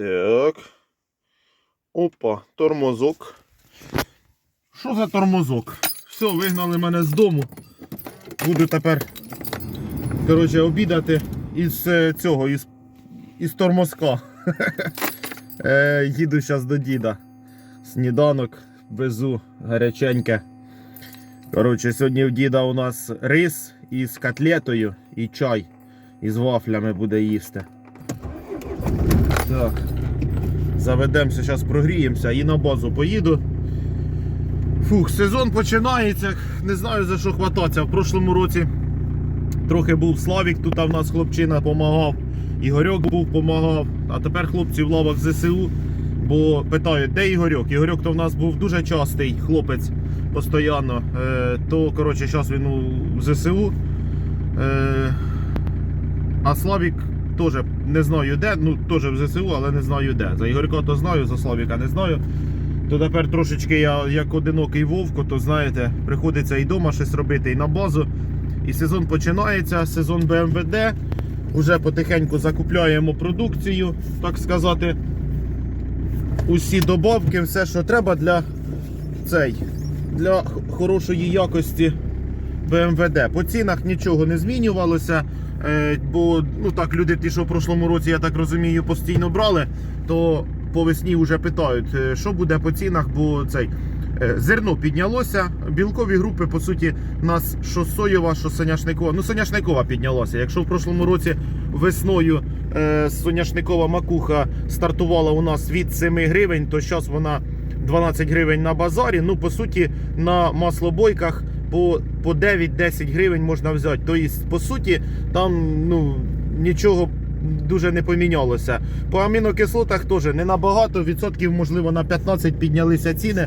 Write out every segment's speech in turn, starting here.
Так. Опа, тормозок. Що за тормозок? Все, вигнали мене з дому. Буду тепер коротше, обідати із е, цього, із, із тормозка. Е, їду зараз до діда. Сніданок везу гаряченьке. Коротше, сьогодні в діда у нас рис із котлетою і чай із вафлями буде їсти. Так. Заведемося, зараз прогріємося і на базу поїду. Фух, сезон починається. Не знаю за що хвататися. В прошлому році трохи був Славік, тут в нас хлопчина допомагав. Ігорьок був допомагав. А тепер хлопці в лавах ЗСУ. Бо питають, де Ігорьок? Ігорьок то в нас був дуже частий хлопець постійно. Е, то коротше, зараз він у ЗСУ. Е, а Славік теж не знаю де, ну теж в ЗСУ, але не знаю де. За Ігорька то знаю, за Славіка не знаю. То тепер трошечки я як одинокий вовко, то знаєте, приходиться і вдома щось робити, і на базу. І сезон починається, сезон БМВД. Уже потихеньку закупляємо продукцію, так сказати. Усі добавки, все, що треба для цей, для хорошої якості БМВД. По цінах нічого не змінювалося. Е, Бо ну так, люди, ті, що в прошлому році, я так розумію, постійно брали, то по весні вже питають, е, що буде по цінах, бо цей е, зерно піднялося. Білкові групи, по суті, нас що соєва, що соняшникова. Ну, соняшникова піднялася. Якщо в прошлому році весною е, соняшникова макуха стартувала у нас від 7 гривень, то зараз вона 12 гривень на базарі. Ну, по суті, на маслобойках по, по 9-10 гривень можна взяти. Тобто, по суті, там ну, нічого дуже не помінялося. По амінокислотах теж не набагато, відсотків, можливо, на 15 піднялися ціни.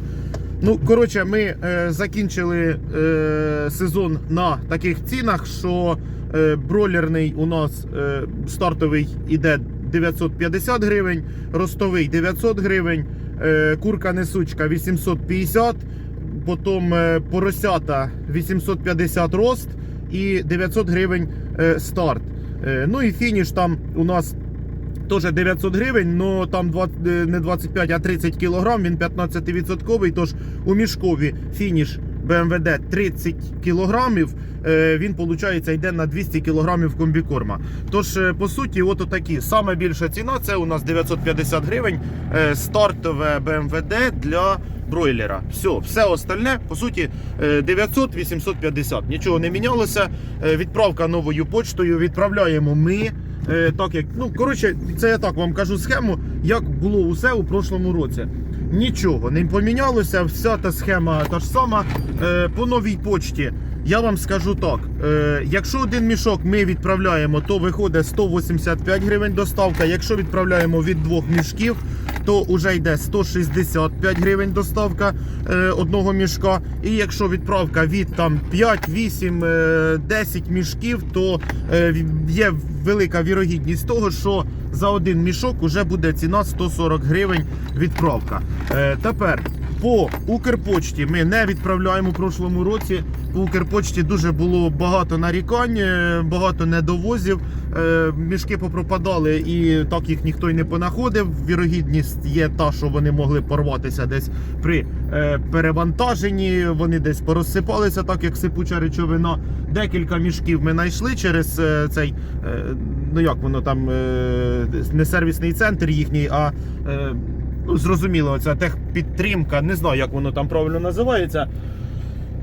Ну, коротше, ми е, закінчили е, сезон на таких цінах, що е, бройлерний у нас е, стартовий іде 950 гривень, ростовий 900 гривень, е, курка несучка 850, потім е, поросята 850 рост і 900 гривень е, старт. Е, ну і фініш там у нас Теж 900 гривень, але там 20, е, не 25, а 30 кілограм, він 15%, тож у мішкові фініш БМВД 30 кілограмів, він, виходить, йде на 200 кілограмів комбікорма. Тож, по суті, от такі. Саме більша ціна це у нас 950 гривень стартове БМВД для бройлера. Все, все остальне, по суті, е, 900-850. Нічого не мінялося. Е, Відправка новою почтою. Відправляємо ми. Е, так як, ну, коротше, це я так вам кажу схему, як було усе у прошлому році. Нічого не помінялося, вся та схема та ж сама. Е, по новій почті я вам скажу так: е, якщо один мішок ми відправляємо, то виходить 185 гривень доставка. Якщо відправляємо від двох мішків, то вже йде 165 гривень доставка е, одного мішка. І якщо відправка від там 5, 8, е, 10 мішків, то е, є велика вірогідність того, що за один мішок вже буде ціна 140 гривень відправка. Е, тепер по Укрпочті ми не відправляємо у прошлому році. По Укрпочті дуже було багато нарікань, е, багато недовозів. Е, Мішки попропадали і так їх ніхто й не понаходив. Вірогідність є та, що вони могли порватися десь при е, перевантаженні. Вони десь порозсипалися, так як сипуча речовина. Декілька мішків ми знайшли через цей, ну як воно там, не сервісний центр їхній, а зрозуміло, ця техпідтримка, не знаю, як воно там правильно називається.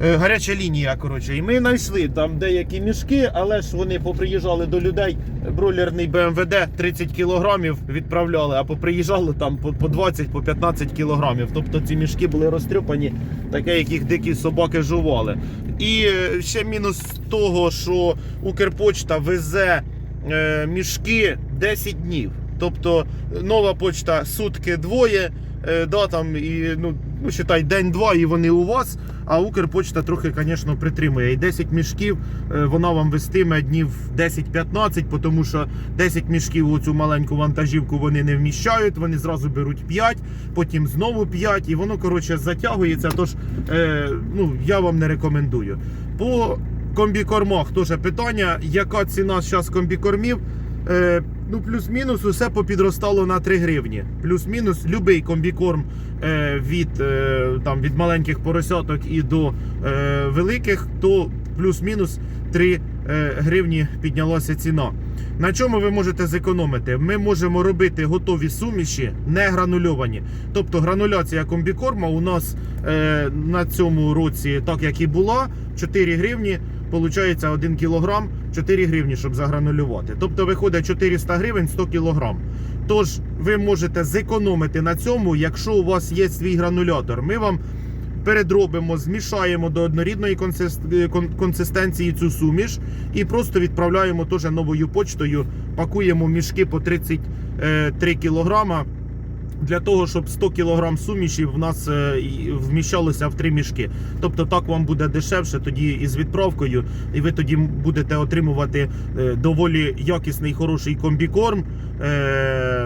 Е, Гаряча лінія, коротше, і ми знайшли там деякі мішки, але ж вони поприїжджали до людей. Бройлерний БМВД 30 кілограмів відправляли, а поприїжджали там по, по 20 по 15 кілограмів. Тобто ці мішки були розтрюпані, таке, яких дикі собаки жували. І е, ще мінус того, що Укрпочта везе е, мішки 10 днів. Тобто нова почта сутки двоє, е, да, там, і, ну, ну, считай, день-два, і вони у вас. А Укрпочта трохи, звісно, притримує. І 10 мішків е, вона вам вестиме днів 10-15, тому що 10 мішків у цю маленьку вантажівку вони не вміщають, вони зразу беруть 5, потім знову 5, і воно коротше затягується. Тож е, ну, я вам не рекомендую. По комбікормах теж питання, яка ціна зараз комбікормів. Е, Ну, плюс-мінус усе попідростало на 3 гривні. Плюс-мінус любий комбікорм е, від, е, там, від маленьких поросяток і до е, великих, то плюс-мінус 3 е, гривні піднялася ціна. На чому ви можете зекономити? Ми можемо робити готові суміші, не гранульовані. Тобто грануляція комбікорма у нас е, на цьому році, так як і була, 4 гривні. Получається 1 кілограм 4 гривні, щоб загранулювати. Тобто виходить 400 гривень 100 кілограм. Тож ви можете зекономити на цьому, якщо у вас є свій гранулятор. Ми вам передробимо, змішаємо до однорідної е, консистенції цю суміш і просто відправляємо теж новою почтою. Пакуємо мішки по 33 кілограма. Для того, щоб 100 кг суміші в нас е, вміщалося в три мішки. Тобто так вам буде дешевше тоді із відправкою, і ви тоді будете отримувати е, доволі якісний хороший комбікорм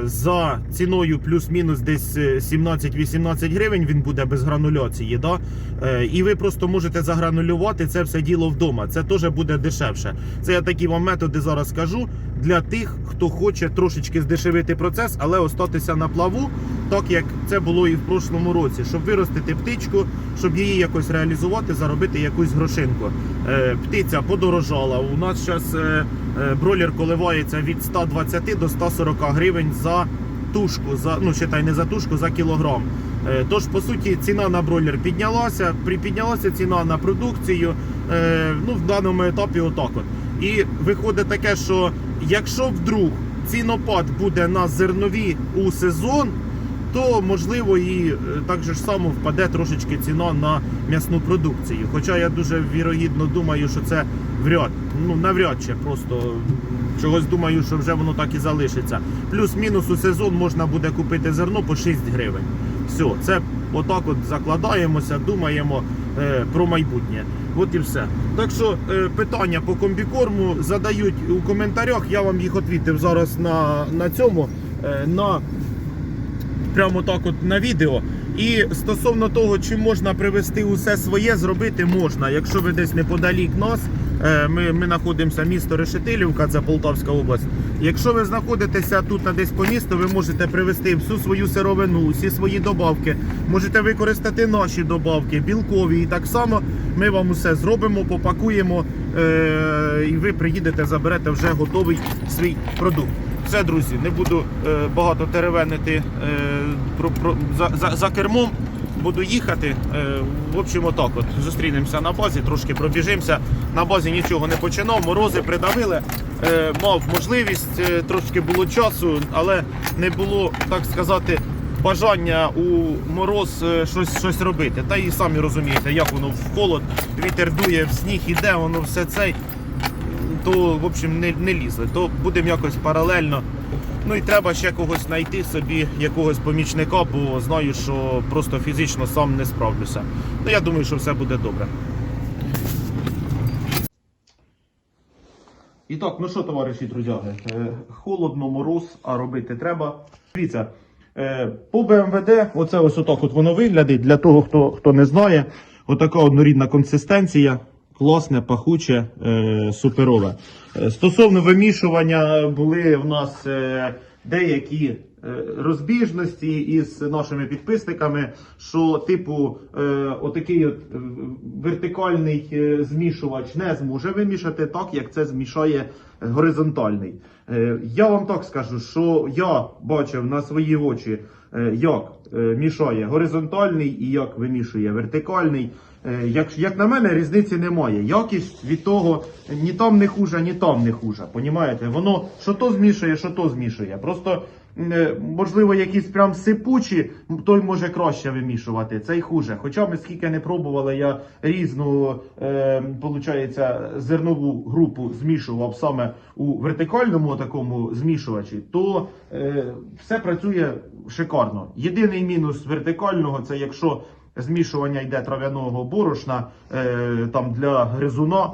за ціною плюс-мінус десь е, 17-18 гривень. Він буде без грануляції. Да? Е, І ви просто можете загранулювати це все діло вдома. Це теж буде дешевше. Це я такі вам методи зараз кажу для тих, хто хоче трошечки здешевити процес, але остатися на плаву, так як це було і в прошлому році, щоб виростити птичку, щоб її якось реалізувати, заробити якусь грошинку. Е, Птиця подорожала. У нас зараз бройлер коливається від 120 до 140 гривень за тушку, за ну считай, не за тушку, за кілограм. Е, Тож, по суті, ціна на бройлер піднялася, піднялася ціна на продукцію. е, Ну, в даному етапі отак от. І виходить таке, що якщо вдруг цінопад буде на зернові у сезон, то можливо і е, так же ж само впаде трошечки ціна на м'ясну продукцію. Хоча я дуже вірогідно думаю, що це вряд, ну навряд чи просто чогось думаю, що вже воно так і залишиться. Плюс-мінус у сезон можна буде купити зерно по 6 гривень. Все, це отак от закладаємося, думаємо е, про майбутнє. От і все. Так що е, питання по комбікорму задають у коментарях. Я вам їх відповів зараз на, на цьому. Е, на прямо так от на відео. І стосовно того, чи можна привезти усе своє, зробити можна. Якщо ви десь неподалік нас, е, ми, ми знаходимося місто Решетилівка, це Полтавська область. Якщо ви знаходитеся тут на десь по місту, ви можете привезти всю свою сировину, всі свої добавки. Можете використати наші добавки, білкові. І так само ми вам усе зробимо, попакуємо, е- і ви приїдете, заберете вже готовий свій продукт. Все, друзі, не буду е, багато теревенити е, за, за, за кермом. Буду їхати. Е, в общем, отак от. Зустрінемося на базі, трошки пробіжимося. На базі нічого не починав, морози придавили. Мав можливість, трошки було часу, але не було, так сказати, бажання у мороз щось, щось робити. Та і самі розумієте, як воно в холод, вітер дує, в сніг іде, воно все цей то в общем не, не лізли. То будемо якось паралельно. Ну і треба ще когось знайти собі, якогось помічника, бо знаю, що просто фізично сам не справлюся. Ну я думаю, що все буде добре. І так, ну що, товариші друзяги, е, холодно, мороз, а робити треба. Дивіться, е, по БМВД, оце ось отак от воно виглядить. Для того, хто, хто не знає, отака однорідна консистенція. Класне, пахуче, е, суперове. Е, Стосовно вимішування, були в нас е, деякі е, розбіжності із нашими підписниками, що типу е, отакий от е, вертикальний е, змішувач не зможе вимішати так, як це змішає горизонтальний. Е, я вам так скажу, що я бачив на свої очі, е, як е, мішає горизонтальний і як вимішує вертикальний. Е, Як, як на мене, різниці немає. Якість від того ні там не хуже, ні там не хуже. Понімаєте? Воно що то змішує, що то змішує. Просто е, можливо, якісь прям сипучі, той може краще вимішувати, цей хуже. Хоча ми скільки не пробували, я різну е, зернову групу змішував саме у вертикальному такому змішувачі, то е, все працює шикарно. Єдиний мінус вертикального це якщо змішування йде трав'яного борошна е, там для гризуна, е,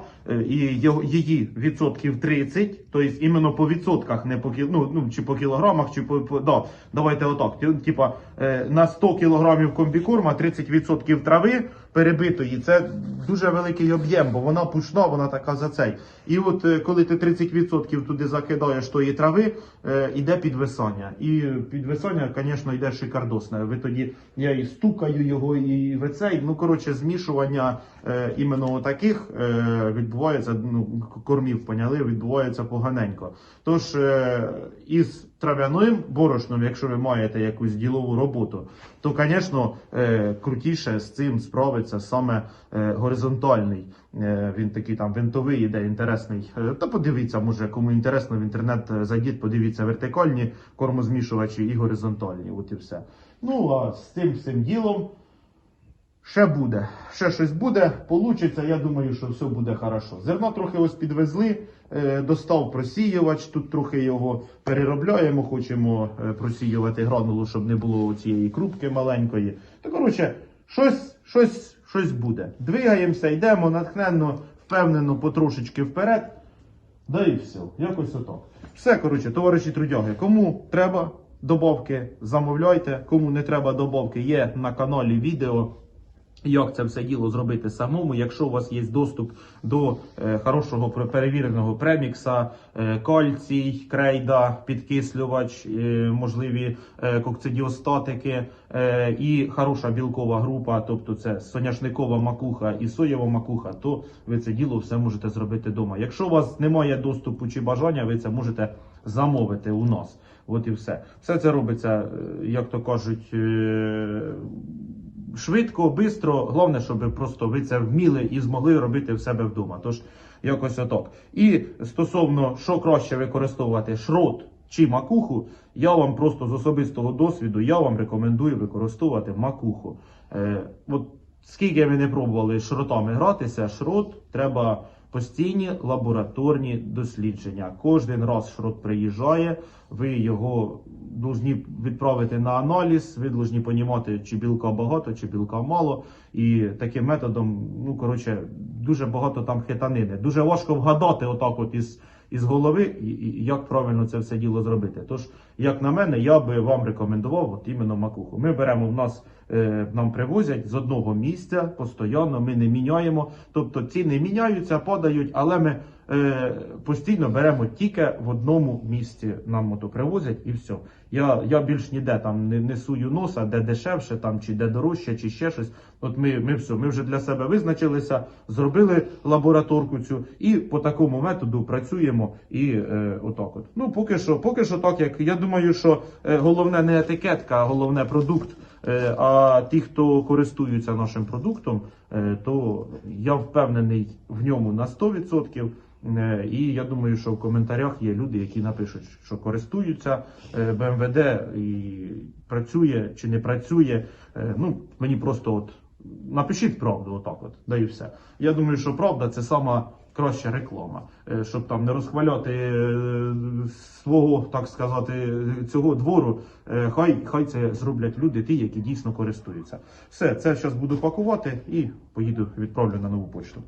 і його- її відсотків 30, тобто іменно по відсотках, не по ну, ну, чи по кілограмах, чи по, по да, давайте отак. Типа е, на 100 кілограмів комбікорма 30% трави перебитої. Це дуже великий об'єм, бо вона пушна, вона така за цей. І от е, коли ти 30% туди закидаєш тої трави, е, іде підвисання. І підвисання, звісно, йде шикардосне. Ви тоді я і стукаю його, і ви цей. Ну коротше, змішування е, іменно таких е, відбувається. Ну кормів поняли, відбувається поганенько. Тож е, із трав'яним борошном, якщо ви маєте якусь ділову роботу, то, звісно, е, крутіше з цим справиться саме е, горизонтальний. Він такий там винтовий, іде інтересний. Та подивіться, може, кому інтересно, в інтернет зайдіть, подивіться вертикальні кормозмішувачі і горизонтальні. От і все. Ну а з цим всім ділом. Ще буде, ще щось буде, получиться. Я думаю, що все буде хорошо. Зерно трохи ось підвезли, е, достав просіювач. Тут трохи його переробляємо. Хочемо е, просіювати гранулу, щоб не було цієї крупки маленької. То коротше, щось, щось, щось буде. Двигаємося, йдемо натхненно, впевнено, потрошечки вперед. Да і все. Якось отак. Все, коротше, товариші трудяги. Кому треба добавки, замовляйте. Кому не треба добавки, є на каналі відео. Як це все діло зробити самому? Якщо у вас є доступ до е, хорошого перевіреного премікса, е, кальцій, крейда, підкислювач, е, можливі е, кокцидіостатики е, і хороша білкова група, тобто це соняшникова макуха і соєва макуха, то ви це діло все можете зробити вдома. Якщо у вас немає доступу чи бажання, ви це можете замовити у нас. От і все. Все це робиться, е, як то кажуть. е, швидко, бистро. Головне, щоб просто ви це вміли і змогли робити в себе вдома. Тож якось отак. І стосовно що краще використовувати шрот чи макуху, я вам просто з особистого досвіду я вам рекомендую використовувати макуху. Е, от скільки ви не пробували шротами гратися, шрот треба. Постійні лабораторні дослідження. Кожен раз шрот приїжджає, ви його повинні відправити на аналіз, ви повинні розуміти, чи білка багато, чи білка мало. І таким методом, ну коротше, дуже багато там хитанини. Дуже важко вгадати отак, от із, із голови, як правильно це все діло зробити. Тож, як на мене, я би вам рекомендував от іменно макуху. Ми беремо в нас, е, нам привозять з одного місця постійно, ми не міняємо. Тобто ціни міняються, падають, але ми постійно беремо тільки в одному місці. Нам ото привозять і все. Я, я більш ніде там не, не сую носа, де дешевше, там чи де дорожче, чи ще щось. От ми, ми все, ми вже для себе визначилися, зробили лабораторку цю і по такому методу працюємо і е, отак. От. Ну поки що, поки що так, як я думаю, що е, головне не етикетка, а головне продукт. Е, а ті, хто користуються нашим продуктом, е, то я впевнений в ньому на 100%. Е, І я думаю, що в коментарях є люди, які напишуть, що користуються е, БМВД і працює чи не працює. Е, Ну мені просто от напишіть правду, отак от, да і все. Я думаю, що правда це сама краща реклама, щоб там не розхваляти свого, так сказати, цього двору. Хай хай це зроблять люди, ті, які дійсно користуються. Все, це зараз буду пакувати і поїду відправлю на нову почту.